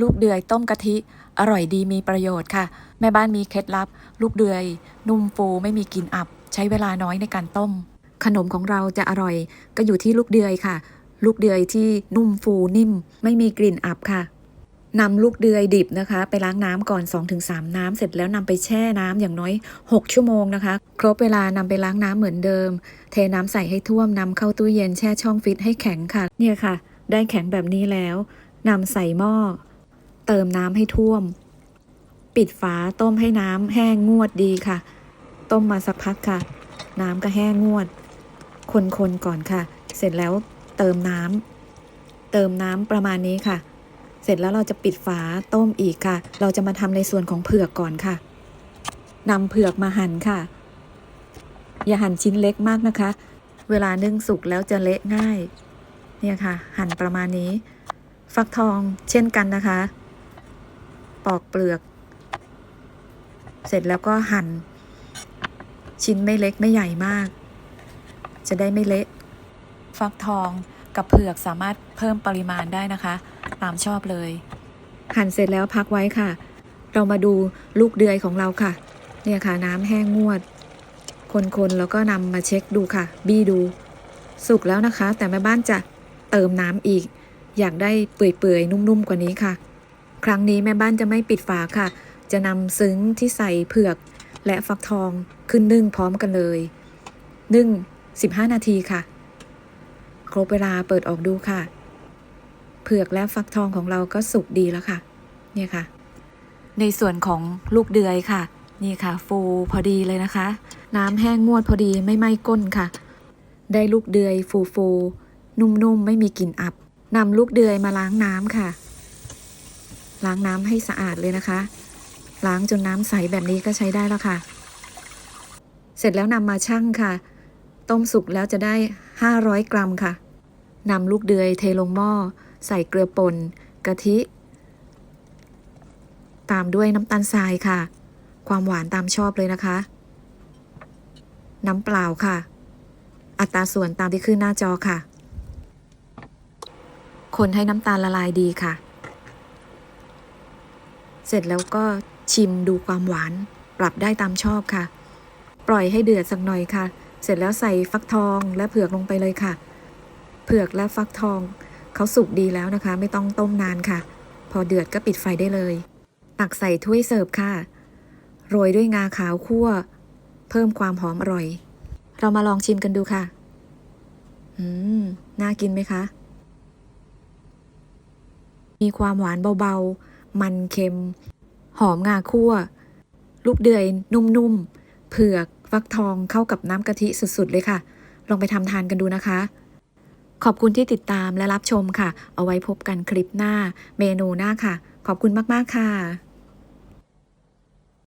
ลูกเดือยต้มกะทิ อร่อยดีมีประโยชน์ค่ะ แม่บ้านมีเคล็ดลับ ลูกเดือย นุ่มฟูไม่มีกลิ่นอับ ใช้เวลาน้อยในการต้ม ขนมของเราจะอร่อย ก็อยู่ที่ลูกเดือยค่ะ ลูกเดือยที่นุ่มฟูนิ่ม ไม่มีกลิ่นอับค่ะนำลูกเดือยดิบนะคะ ไปล้างน้ำก่อน 2-3 น้ำเสร็จแล้วนำไปแช่น้ำอย่างน้อย 6 ชั่วโมงนะคะ ครบเวลานำไปล้างน้ำเหมือนเดิม เทน้ำใส่ให้ท่วมนำเข้าตู้เย็นแช่ช่องฟิตให้แข็งค่ะ เนี่ยค่ะ ได้แข็งแบบนี้แล้วนำใส่หม้อ ติมน้ำให้ท่วม ปิดฝาต้มให้น้ำแห้งงวดดีค่ะ ต้มมาสักพักค่ะ น้ำก็แห้งงวด คนๆก่อนค่ะ เสร็จแล้วเติมน้ำเติมน้ำประมาณนี้ค่ะ เสร็จแล้วเราจะปิดฝาต้มอีกค่ะ เราจะมาทำในส่วนของเผือกก่อนค่ะนำเผือกมาหั่นค่ะ อย่าหั่นชิ้นเล็กมากนะคะ เวลานึ่งสุกแล้วจะเละง่าย เนี่ยค่ะ หั่นประมาณนี้ ฟักทองเช่นกันนะคะ ปอกเปลือก เสร็จแล้วก็หั่น ชิ้นไม่เล็กไม่ใหญ่มาก จะได้ไม่เละฟักทองกับเผือกสามารถเพิ่มปริมาณได้นะคะ ตามชอบเลย หั่นเสร็จแล้วพักไว้ค่ะ เรามาดูลูกเดือยของเราค่ะ เนี่ยค่ะน้ำแห้งงวด คนๆแล้วก็นำมาเช็คดูค่ะ บี้ดู สุกแล้วนะคะ แต่แม่บ้านจะเติมน้ำอีก อยากได้เปื่อยๆนุ่มๆกว่านี้ค่ะ ครั้งนี้แม่บ้านจะไม่ปิดฝาค่ะ จะนำซึ้งที่ใส่เผือก และฟักทองขึ้นนึ่งพร้อมกันเลย นึ่ง 15 นาทีค่ะ ครบเวลาเปิดออกดูค่ะ เผือกและฟักทองของเราก็สุกดีแล้วค่ะ เนี่ยค่ะ ในส่วนของลูกเดือยค่ะ นี่ค่ะ ฟูพอดีเลยนะคะ น้ำแห้งงวดพอดีไม่ไหม้ก้นค่ะ ได้ลูกเดือยฟูฟูนุ่มๆไม่มีกลิ่นอับนำลูกเดือยมาล้างน้ำค่ะ ล้างน้ำให้สะอาดเลยนะคะ ล้างจนน้ำใสแบบนี้ก็ใช้ได้แล้วค่ะ เสร็จแล้วนำมาชั่งค่ะ ต้มสุกแล้วจะได้ 500 กรัมค่ะนำลูกเดือยเทลงหม้อ ใส่เกลือป่นกะทิ ตามด้วยน้ำตาลทรายค่ะ ความหวานตามชอบเลยนะคะ น้ำเปล่าค่ะ อัตราส่วนตามที่ขึ้นหน้าจอค่ะ คนให้น้ำตาลละลายดีค่ะ สร็จแล้วก็ชิมดูความหวาน ปรับได้ตามชอบค่ะ ปล่อยให้เดือดสักหน่อยค่ะ เสร็จแล้วใส่ฟักทองและเผือกลงไปเลยค่ะ เผือกและฟักทองเขาสุกดีแล้วนะคะ ไม่ต้องต้มนานค่ะ พอเดือดก็ปิดไฟได้เลย ตักใส่ถ้วยเสิร์ฟค่ะ โรยด้วยงาขาวคั่ว เพิ่มความหอมอร่อย เรามาลองชิมกันดูค่ะ อืม น่ากินไหมคะ มีความหวานเบาๆ มันเค็ม หอมงาคั่ว ลูกเดือยนุ่มๆ เผือกฟักทองเข้ากับน้ำกะทิสุดๆ เลยค่ะ ลองไปทำทานกันดูนะคะ ขอบคุณที่ติดตามและรับชมค่ะ เอาไว้พบกันคลิปหน้า เมนูหน้าค่ะ ขอบคุณมากๆค่ะ